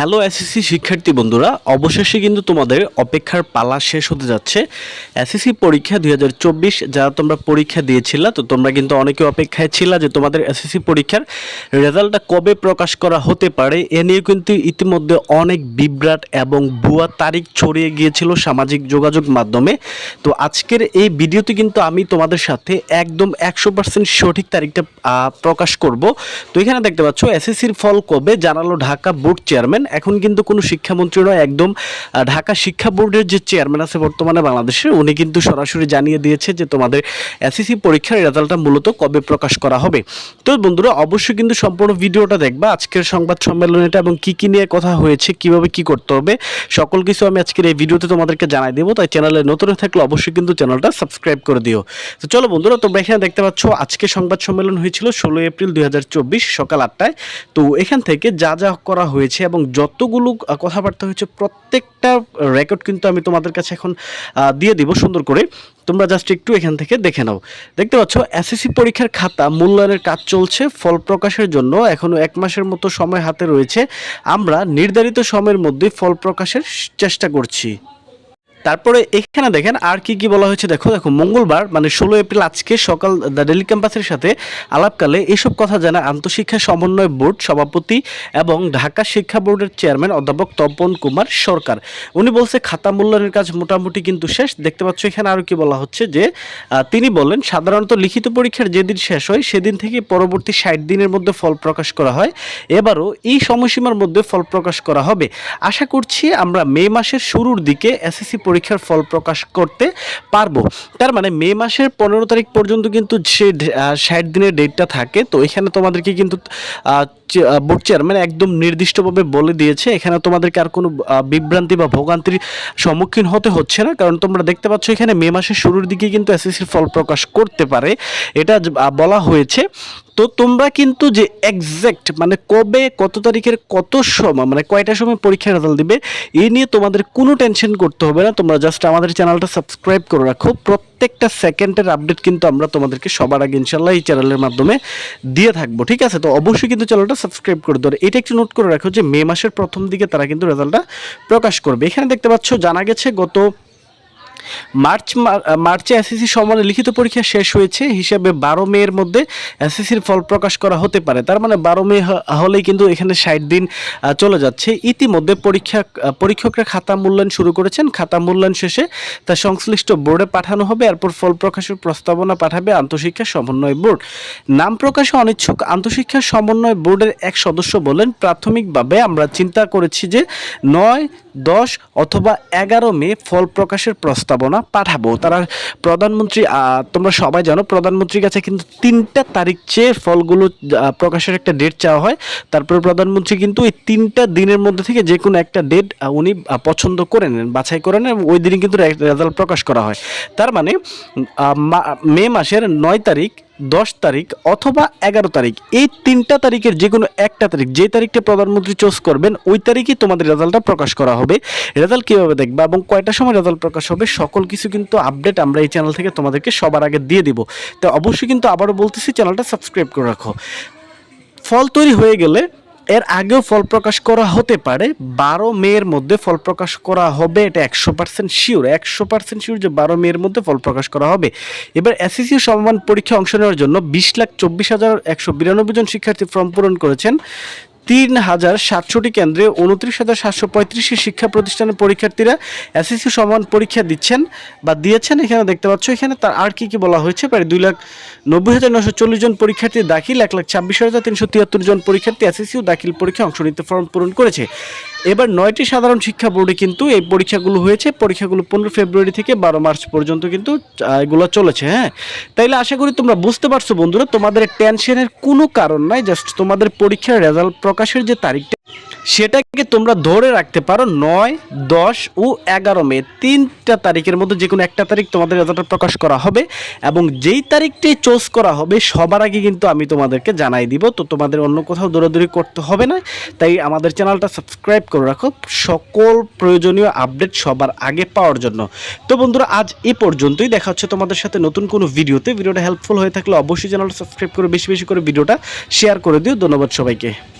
Hello SSC শিক্ষার্থী বন্ধুরা, অবশেষে কিন্তু তোমাদের অপেক্ষার পালা শেষ হতে যাচ্ছে। এসএসসি পরীক্ষা দুই হাজার চব্বিশ, যারা তোমরা পরীক্ষা দিয়েছিলা, তো তোমরা কিন্তু অনেকে অপেক্ষায় ছিলা যে তোমাদের এসএসসি পরীক্ষার রেজাল্টটা কবে প্রকাশ করা হতে পারে। এ নিয়ে কিন্তু ইতিমধ্যে অনেক বিভ্রাট এবং ভুয়া তারিখ ছড়িয়ে গিয়েছিল সামাজিক যোগাযোগ মাধ্যমে। তো আজকের এই ভিডিওতে কিন্তু আমি তোমাদের সাথে একদম একশো পার্সেন্ট সঠিক তারিখটা প্রকাশ করব। তো এখানে দেখতে পাচ্ছ এসএসসির ফল কবে জানালো ঢাকা বোর্ড চেয়ারম্যান এখন কিন্তু কোনো শিক্ষামন্ত্রী নয়, একদম ঢাকা শিক্ষা বোর্ডের যে চেয়ারম্যান আছে বর্তমানে বাংলাদেশে, উনি কিন্তু সরাসরি জানিয়ে দিয়েছে যে তোমাদের এসএসসি পরীক্ষার রেজাল্টটা মূলত কবে প্রকাশ করা হবে। তো বন্ধুরা, অবশ্যই কিন্তু সম্পূর্ণ ভিডিওটা দেখবা, আজকের সংবাদ সম্মেলন এটা এবং কি কি নিয়ে কথা হয়েছে, কীভাবে কি করতে হবে, সকল কিছু আমি আজকের এই ভিডিওতে তোমাদেরকে জানাই দেবো, তাই চ্যানেলে নতুন থাকলে অবশ্যই কিন্তু চ্যানেলটা সাবস্ক্রাইব করে দিও। তো চলো বন্ধুরা, তোমরা এখানে দেখতে পাচ্ছ, আজকে সংবাদ সম্মেলন হয়েছিল ষোলোই এপ্রিল দু হাজার চব্বিশ সকাল আটটায়। তো এখান থেকে যা যা করা হয়েছে এবং যতগুলো কথাবার্তা হয়েছে, প্রত্যেকটা রেকর্ড কিন্তু আমি তোমাদের কাছে এখন দিয়ে দিব সুন্দর করে। তোমরা জাস্ট একটু এখান থেকে দেখে নাও। দেখতে পাচ্ছ এসএসসি পরীক্ষার খাতা মূল্যায়নের কাজ চলছে, ফল প্রকাশের জন্য। এখনও এক মাসের মতো সময় হাতে রয়েছে। আমরা নির্ধারিত সময়ের মধ্যে ফল প্রকাশের চেষ্টা করছি। তারপরে এখানে দেখেন আর কি কি বলা হয়েছে, দেখো দেখো, মঙ্গলবার মানে ষোলো এপ্রিল আজকে সকাল, দ্য ডেলি ক্যাম্পাসের সাথে আলাপকালে এসব কথা জানা আন্তঃশিক্ষা সমন্বয় বোর্ড, সভাপতি এবং ঢাকা শিক্ষা বোর্ডের চেয়ারম্যান অধ্যাপক তপন কুমার সরকার। উনি বলছে, খাতা মূল্যায়নের কাজ মোটামুটি কিন্তু শেষ। দেখতে পাচ্ছ এখানে আরও কি বলা হচ্ছে যে তিনি বলেন, সাধারণত লিখিত পরীক্ষার যেদিন শেষ হয়, সেদিন থেকে পরবর্তী ষাট দিনের মধ্যে ফল প্রকাশ করা হয়। এবারও এই সময়সীমার মধ্যে ফল প্রকাশ করা হবে। আশা করছি আমরা মে মাসের শুরুর দিকে এসএসসি পরীক্ষার ফল প্রকাশ করতে পারব। তার মানে মে মাসের পনেরো তারিখ পর্যন্ত কিন্তু সে ষাট দিনের ডেটটা থাকে, তো এখানে তোমাদেরকে কিন্তু বোর্ড চেয়ারম্যান একদম নির্দিষ্টভাবে বলে দিয়েছে, এখানে তোমাদেরকে আর কোনো বিভ্রান্তি বা ভোগান্তির সম্মুখীন হতে হচ্ছে না, কারণ তোমরা দেখতে পাচ্ছ এখানে মে মাসের শুরুর দিকে কিন্তু এসএসসির ফল প্রকাশ করতে পারে, এটা বলা হয়েছে। তো তোমরা কিন্তু যে এক্সাক্ট মানে কবে, কত তারিখের কত সময় মানে কয়টা সময় পরীক্ষার রেজাল্ট দিবে এই নিয়ে তোমাদের কোনো টেনশন করতে হবে না, তোমরা জাস্ট আমাদের চ্যানেলটা সাবস্ক্রাইব করে রাখো, প্রত্যেকটা সেকেন্ডের আপডেট কিন্তু আমরা তোমাদেরকে সবার আগে ইনশাল্লাহ এই চ্যানেলের মাধ্যমে দিয়ে থাকব, ঠিক আছে? তো অবশ্যই কিন্তু চ্যানেলটা সাবস্ক্রাইব করে ধরে এটা একটু নোট করে রাখো যে মে মাসের প্রথম দিকে তারা কিন্তু রেজাল্টটা প্রকাশ করবে। এখানে দেখতে পাচ্ছ, জানা গেছে গত মার্চ মার্চে এসএসসি সমানে লিখিত পরীক্ষা শেষ হয়েছে। হিসাবে বারো মের মধ্যে এসএসসির ফল প্রকাশ করা হতে পারে। তার মানে বারো মে হলেই কিন্তু এখানে ষাট দিন চলে যাচ্ছে। ইতিমধ্যে পরীক্ষা পরীক্ষকরা খাতা মূল্যায়ন শুরু করেছেন। খাতা মূল্যায়ন শেষে তা সংশ্লিষ্ট বোর্ডে পাঠানো হবে। এরপর ফল প্রকাশের প্রস্তাবনা পাঠাবে আন্তঃশিক্ষা সমন্বয় বোর্ড। নাম প্রকাশে অনিচ্ছুক আন্তঃশিক্ষা সমন্বয় বোর্ডের এক সদস্য বলেন, প্রাথমিকভাবে আমরা চিন্তা করেছি যে নয়, দশ অথবা এগারো মে ফল প্রকাশের প্রস্তাবনা পাঠাবো তারা প্রধানমন্ত্রী তোমরা সবাই জানো, প্রধানমন্ত্রীর কাছে কিন্তু তিনটা তারিখ চেয়ে ফলগুলো প্রকাশের একটা ডেট চাওয়া হয়। তারপরে প্রধানমন্ত্রী কিন্তু এই তিনটা দিনের মধ্যে থেকে যে কোনো একটা ডেট উনি পছন্দ করে নেন, বাছাই করে নেন ওই দিনই কিন্তু রেজাল্ট প্রকাশ করা হয়। তার মানে মে মাসের নয় তারিখ দশ তারিখ অথবা এগারো তারিখ। এই তিনটা তারিখের যে কোনো একটা তারিখ, যে তারিখটা প্রধানমন্ত্রী চোজ করবেন, ওই তারিখই তোমাদের রেজাল্টটা প্রকাশ করা হবে। রেজাল্ট কীভাবে দেখবা? এবং কয়টার সময় রেজাল্ট প্রকাশ হবে? সকল কিছু কিন্তু আপডেট আমরা এই চ্যানেল থেকে তোমাদেরকে সবার আগে দিয়ে দিব। তো অবশ্যই কিন্তু আবারও বলতেছি চ্যানেলটা সাবস্ক্রাইব করে রাখো। ফল তৈরি হয়ে গেলে এর আগেও ফল প্রকাশ করা হতে পারে, বারো মেয়ের মধ্যে ফল প্রকাশ করা হবে, এটা একশো পার্সেন্ট শিওর একশো পার্সেন্ট শিওর যে বারো মেয়ের মধ্যে ফল প্রকাশ করা হবে। এবার এসএসসি সমমান পরীক্ষায় অংশ নেওয়ার জন্য বিশ লাখ চব্বিশ হাজার একশো বিরানব্বই জন শিক্ষার্থী ফর্ম পূরণ করেছেন। তিন হাজার সাতশোটি কেন্দ্রে উনত্রিশ হাজার সাতশো পঁয়ত্রিশটি শিক্ষা প্রতিষ্ঠানের পরীক্ষার্থীরা এসএসসি সমান পরীক্ষা দিচ্ছেন বা দিয়েছেন। এখানে দেখতে পাচ্ছ, এখানে তার আর কি কি বলা হয়েছে? প্রায় দুই লাখ নব্বই হাজার নশো চল্লিশ জন পরীক্ষার্থী দাখিল, এক লাখ ছাব্বিশ হাজার তিনশো তিয়াত্তর জন পরীক্ষার্থী এসএসসি দাখিল পরীক্ষা অংশ নিতে ফর্ম পূরণ করেছে। এবার নয়টি সাধারণ শিক্ষা বোর্ডে কিন্তু এই পরীক্ষাগুলো হয়েছে। পরীক্ষাগুলো পনেরো ফেব্রুয়ারি থেকে বারো মার্চ পর্যন্ত কিন্তু এগুলো চলেছে হ্যাঁ? তাইলে আশা করি তোমরা বুঝতে পারছ বন্ধুরা, তোমাদের টেনশনের কোনো কারণ নাই, জাস্ট তোমাদের পরীক্ষার রেজাল্ট প্রকাশের যে তারিখটা সেটাকে তোমরা ধরে রাখতে পারো নয়, দশ ও এগারো মে। তিনটা তারিখের মধ্যে যে কোনো একটা তারিখ তোমাদের রেজাল্ট প্রকাশ করা হবে এবং যেই তারিখটি চোজ করা হবে সবার আগে কিন্তু আমি তোমাদেরকে জানাই দিব। তো তোমাদের অন্য কোথাও দৌড়াদৌড়ি করতে হবে না। তাই আমাদের চ্যানেলটা সাবস্ক্রাইব করে রাখো। সকল প্রয়োজনীয় আপডেট সবার আগে পাওয়ার জন্য। তো বন্ধুরা, আজ এ পর্যন্তই। দেখা হচ্ছে তোমাদের সাথে নতুন কোনো ভিডিওতে। ভিডিওটা হেল্পফুল হয়ে থাকলে অবশ্যই চ্যানেলটা সাবস্ক্রাইব করে বেশি বেশি করে ভিডিওটা শেয়ার করে দিও। ধন্যবাদ সবাইকে।